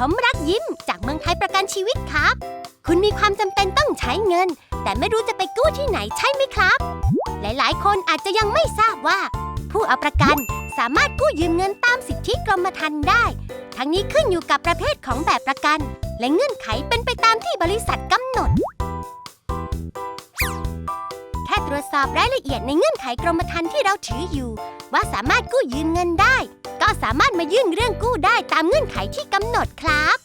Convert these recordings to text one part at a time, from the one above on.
ผมรักยิ้มจากเมืองไทยประกันชีวิตครับ คุณมีความจำเป็นต้องใช้เงิน แต่ไม่รู้จะไปกู้ที่ไหนใช่ไหมครับ หลายๆ คนอาจจะยังไม่ทราบว่า ผู้เอาประกันสามารถกู้ยืมเงินตามสิทธิกรมธรรม์ได้ ทั้งนี้ขึ้นอยู่กับประเภทของแบบประกัน และเงื่อนไขเป็นไปตามที่บริษัทกำหนด แค่ตรวจสอบรายละเอียดในเงื่อนไขกรมธรรม์ที่เราถืออยู่ ว่าสามารถกู้ยืมเงินได้ ก็สามารถมายื่นเรื่องกู้ได้ตามเงื่อนไขที่กำหนดครับ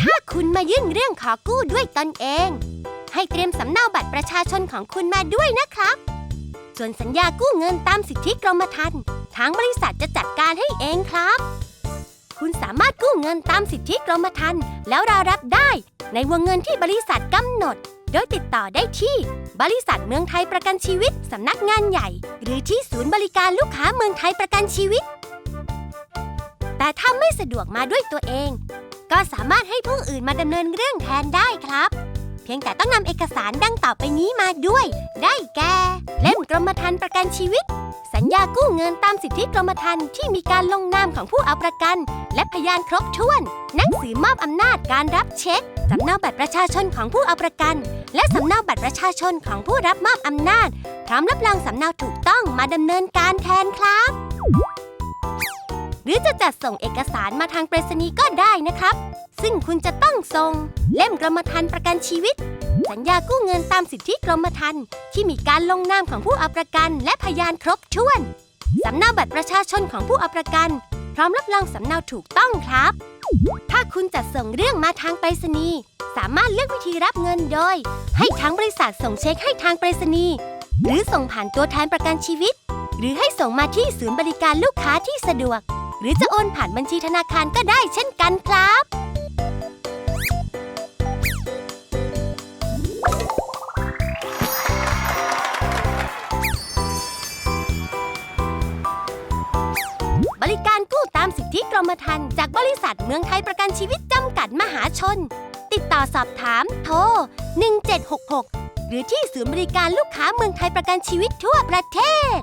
ถ้าคุณมายื่นเรื่องขอกู้ด้วยตนเอง ให้เตรียมสำเนาบัตรประชาชนของคุณมาด้วยนะครับ ส่วนสัญญากู้เงินตามสิทธิกรมธรรม์ทางบริษัทจะจัดการให้เองครับ คุณสามารถกู้เงินตามสิทธิกรมธรรม์แล้วรอรับได้ในวงเงินที่บริษัทกำหนด โดยติดต่อได้ที่ บริษัทเมืองไทยประกันชีวิต สำนักงานใหญ่ หรือที่ศูนย์บริการลูกค้าเมืองไทยประกันชีวิต แต่ถ้าไม่สะดวกมาด้วยตัวเอง ก็สามารถให้ผู้อื่นมาดำเนินเรื่องแทนได้ครับ เพียงแต่ต้องนำเอกสารดังต่อไปนี้มาด้วย ได้แก่ เล่มกรมธรรม์ประกันชีวิต สัญญากู้เงินตามสิทธิกรมธรรม์ที่มีการลงนามของผู้เอาประกัน และพยานครบถ้วน หนังสือมอบอำนาจการรับเช็ค สำเนาบัตรประชาชนของผู้เอาประกัน และสำเนาบัตรประชาชนของผู้รับมอบอำนาจ พร้อมรับรองสำเนาถูกต้องมาดำเนินการแทนครับ หรือจะจัดส่งเอกสารมาทางไปรษณีย์ก็ได้นะครับ ซึ่งคุณจะต้องส่ง เล่มกรมธรรม์ประกันชีวิต สัญญากู้เงินตามสิทธิกรมธรรม์ที่มีการลงนามของผู้เอาประกัน และพยานครบถ้วนสำเนาบัตรประชาชนของผู้เอาประกัน พร้อมรับรองสำเนาถูกต้องครับ ถ้าคุณจัดส่งเรื่องมาทางไปรษณีย์สามารถเลือกวิธีรับเงินโดย ให้ทางบริษัทส่งเช็คให้ทางไปรษณีย์หรือส่งผ่านตัวแทนประกันชีวิต หรือให้ส่งมาที่ศูนย์บริการลูกค้าที่สะดวก หรือจะโอนผ่านบัญชีธนาคารก็ได้เช่นกันครับบ รมธรรม์จากบริษัทเมืองไทยประกันชีวิตจำกัดมหาชน ติดต่อสอบถามโทร 1766 หรือที่ศูนย์บริการลูกค้าเมืองไทยประกันชีวิตทั่วประเทศ